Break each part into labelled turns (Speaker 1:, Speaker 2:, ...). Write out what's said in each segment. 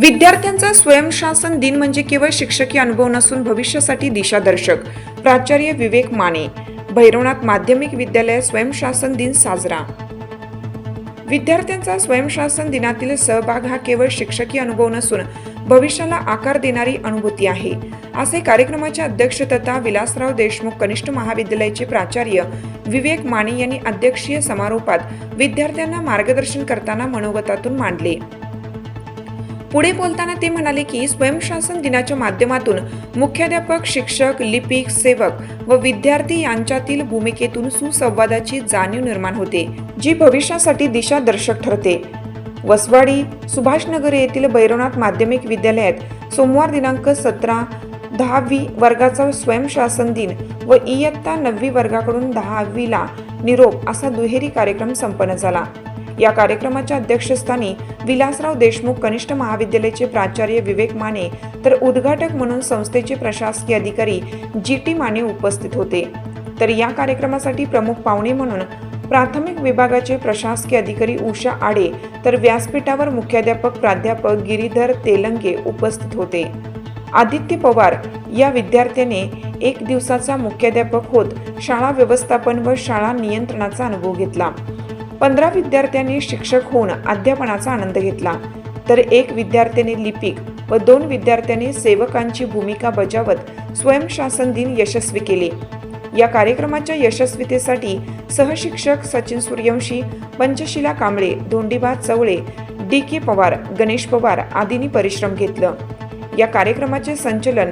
Speaker 1: विद्यार्थ्यांचा स्वयंशासन दिन म्हणजे केवळ शिक्षकी अनुभव नसून भविष्यासाठी दिशादर्शक. प्राचार्य विवेक माने. भैरवनाथ माध्यमिक विद्यालय स्वयंशासन दिन साजरा. विद्यार्थ्यांचा स्वयंशासन दिनातील सहभाग हा केवळ शिक्षकी अनुभव नसून भविष्याला आकार देणारी अनुभूती आहे. असे कार्यक्रमाच्या अध्यक्ष तथा विलासराव देशमुख कनिष्ठ महाविद्यालयाचे प्राचार्य विवेक माने यांनी अध्यक्षीय समारोपात विद्यार्थ्यांना मार्गदर्शन करताना मनोगतातून मांडले. पुढे बोलताना ते म्हणाले की स्वयंशासन दिनाच्या माध्यमातून मुख्याध्यापक शिक्षक लिपिक सेवक व विद्यार्थी यांच्यातील भूमिकेतून सुसंवादाची जाणीव निर्माण होते जी भविष्यासाठी दिशादर्शक ठरते. वसवाडी सुभाषनगर येथील भैरवनाथ माध्यमिक विद्यालयात सोमवार दिनांक सतरा दहावी वर्गाचा स्वयंशासन दिन व इयत्ता नववी वर्गाकडून दहावीला निरोप असा दुहेरी कार्यक्रम संपन्न झाला. या कार्यक्रमाच्या अध्यक्षस्थानी विलासराव देशमुख कनिष्ठ महाविद्यालयाचे प्राचार्य विवेक माने तर उद्घाटक म्हणून संस्थेचे प्रशासकीय अधिकारी जी टी माने उपस्थित होते. तर या कार्यक्रमासाठी प्रमुख पाहुणे म्हणून प्राथमिक विभागाचे प्रशासकीय अधिकारी उषा आडे तर व्यासपीठावर मुख्याध्यापक प्राध्यापक गिरीधर तेलंगे उपस्थित होते. आदित्य पवार या विद्यार्थ्याने एक दिवसाचा मुख्याध्यापक होत शाळा व्यवस्थापन व शाळा नियंत्रणाचा अनुभव घेतला. पंधरा विद्यार्थ्यांनी शिक्षक होऊन अध्यापनाचा आनंद घेतला. तर एक विद्यार्थ्याने लिपिक व दोन विद्यार्थ्यांनी सेवकांची भूमिका बजावत स्वयंशासन दिन यशस्वी केले. या कार्यक्रमाच्या यशस्वीतेसाठी सहशिक्षक सचिन सूर्यवंशी पंचशिला कांबळे धोंडीबा चवळे डी के पवार गणेश पवार आदींनी परिश्रम घेतलं. या कार्यक्रमाचे संचलन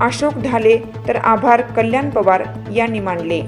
Speaker 1: अशोक ढाले तर आभार कल्याण पवार यांनी मानले.